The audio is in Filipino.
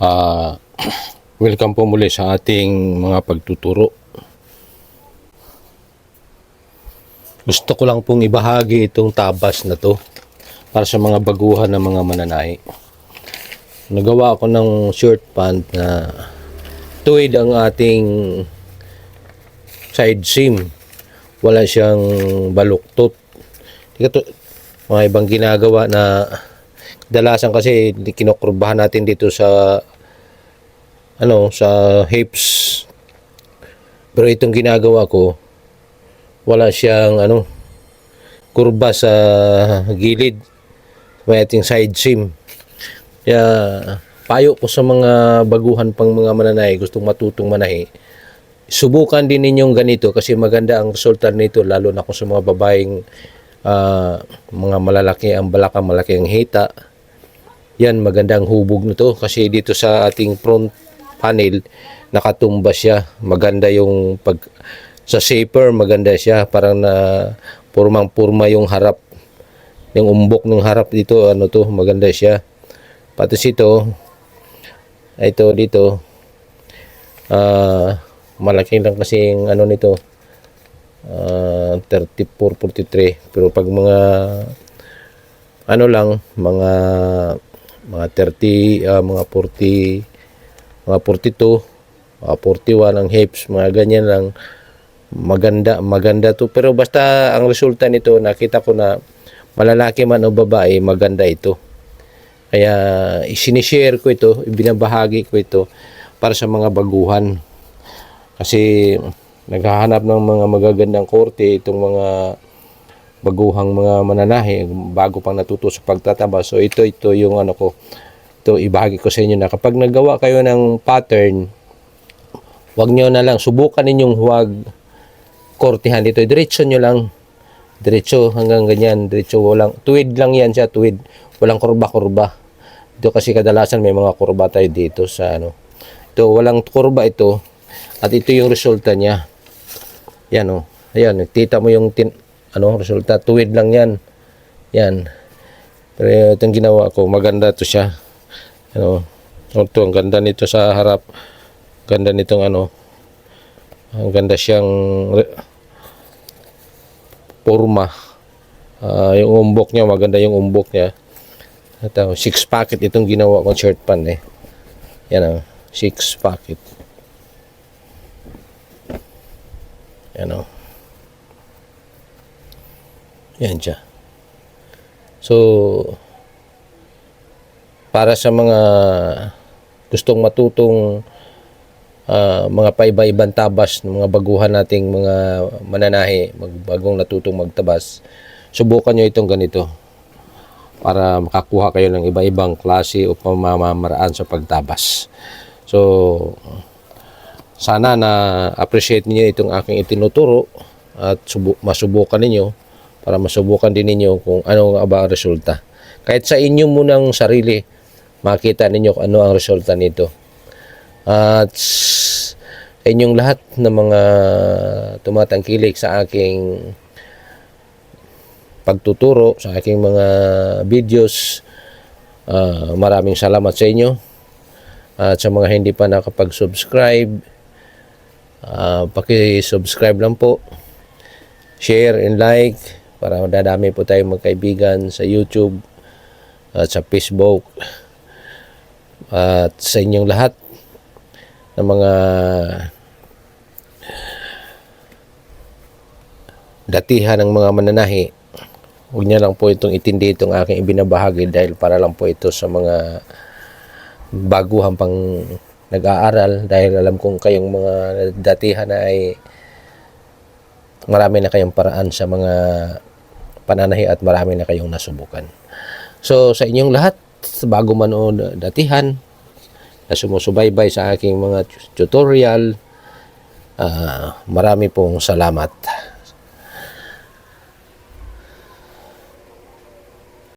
Ah, welcome po muli sa ating mga pagtuturo. Gusto ko lang pong ibahagi itong tabas na to para sa mga baguhan ng mga mananahi. Nagawa ako ng short pant na tuwid ang ating side seam. Wala siyang baluktot. Mga ibang ginagawa na dalasan kasi kinukurbahan natin dito sa ano sa hips. Pero itong ginagawa ko wala siyang ano kurba sa gilid. May ating side seam. Kaya payo ko sa mga baguhan pang mga mananahi gustong matutong manahi subukan din ninyong ganito kasi maganda ang resulta nito lalo na kung sa mga babaeng ah, mga malalaki ang balakang malaki ang hita yan magandang hubog nito kasi dito sa ating front panel nakatumba siya. Maganda yung pag sa shaper maganda siya. Parang na purmang purma yung harap. Yung umbok ng harap dito ano to maganda siya. Pati ito ito dito ah malaki lang kasi yung ano nito ah 34 43 pero pag mga ano lang mga mga 30 ah, mga 40 mga 42 mga 41 ang hips mga ganyan lang maganda maganda to. Pero basta ang resulta nito nakita ko na malalaki man o babae maganda ito. Kaya isinishare ko ito ibinabahagi ko ito para sa mga baguhan. Kasi naghahanap ng mga magagandang korte itong mga baguhang mga mananahi bago pang natuto sa pagtataba. So ito ito yung ano ko ito ibahagi ko sa inyo na kapag nagawa kayo ng pattern wag nyo na lang subukan ninyong huwag kortehan dito diretso nyo lang. Diretso hanggang ganyan diretso walang tuwid lang yan siya tuwid. Walang kurba kurba ito kasi kadalasan may mga kurba tayo dito sa ano. Ito walang kurba ito. At ito yung resulta niya. Yan oh. Ayan tita mo yung tin, ano resulta tuwid lang yan. Yan. Pero itong ginawa ko maganda to siya. Ano ito ang ganda nito sa harap. Ganda nitong ano. Ang ganda siyang forma. Ah, yung umbok niya maganda yung umbok niya. Ito six packet itong ginawa kong shirt pan eh. Yan ang six packet. Yan o yan siya. So, para sa mga gustong matutong ah, mga paiba-ibang tabas ng mga baguhan nating mga mananahi, magbagong natutong magtabas, subukan nyo itong ganito para makakuha kayo ng iba-ibang klase o pamamaraan sa pagtabas. So, sana na appreciate niyo itong aking itinuturo at subu- masubukan ninyo para masubukan din ninyo kung ano ba ang resulta. Kahit sa inyo munang sarili, makita ninyo kung ano ang resulta nito. At sa inyong lahat ng mga tumatangkilik sa aking pagtuturo, sa aking mga videos, ah, maraming salamat sa inyo. At sa mga hindi pa nakapag-subscribe, ah, paki-subscribe lang po. Share and like para dadami po tayong magkaibigan sa YouTube at sa Facebook at sa inyong lahat ng mga datihan ng mga mananahi. Huwag niya lang po itong itindi itong aking ibinabahagi dahil para lang po ito sa mga baguhan pang nag-aaral. Dahil alam kong kayong mga datihan na ay marami na kayong paraan sa mga pananahi at marami na kayong nasubukan. So sa inyong lahat, bago man o datihan, na sumusubaybay sa aking mga tutorial, ah, marami pong salamat.